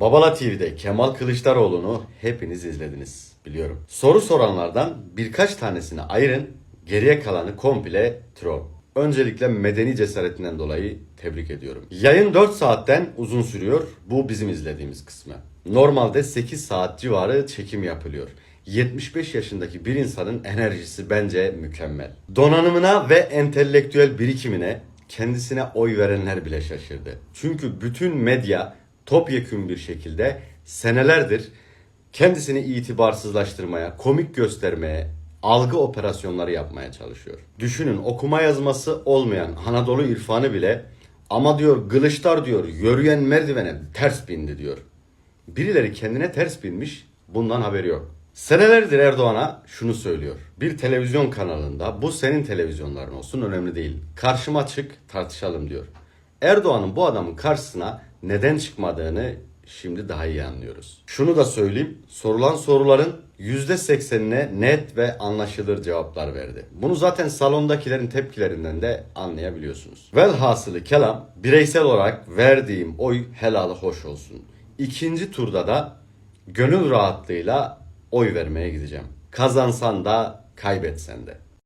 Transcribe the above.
Babala TV'de Kemal Kılıçdaroğlu'nu hepiniz izlediniz biliyorum. Soru soranlardan birkaç tanesini ayırın, geriye kalanı komple troll. Öncelikle medeni cesaretinden dolayı tebrik ediyorum. Yayın 4 saatten uzun sürüyor. Bu bizim izlediğimiz kısmı. Normalde 8 saat civarı çekim yapılıyor. 75 yaşındaki bir insanın enerjisi bence mükemmel. Donanımına ve entelektüel birikimine kendisine oy verenler bile şaşırdı. Çünkü bütün medya topyekün bir şekilde senelerdir kendisini itibarsızlaştırmaya, komik göstermeye, algı operasyonları yapmaya çalışıyor. Düşünün okuma yazması olmayan Anadolu irfanı bile ama diyor Kılıçlar diyor yürüyen merdivene ters bindi diyor. Birileri kendine ters binmiş bundan haberi yok. Senelerdir Erdoğan'a şunu söylüyor. Bir televizyon kanalında bu senin televizyonların olsun önemli değil. Karşıma çık tartışalım diyor. Erdoğan'ın bu adamın karşısına neden çıkmadığını şimdi daha iyi anlıyoruz. Şunu da söyleyeyim. Sorulan soruların %80'ine net ve anlaşılır cevaplar verdi. Bunu zaten salondakilerin tepkilerinden de anlayabiliyorsunuz. Velhasılı kelam bireysel olarak verdiğim oy helalı hoş olsun. İkinci turda da gönül rahatlığıyla oy vermeye gideceğim. Kazansan da kaybetsen de.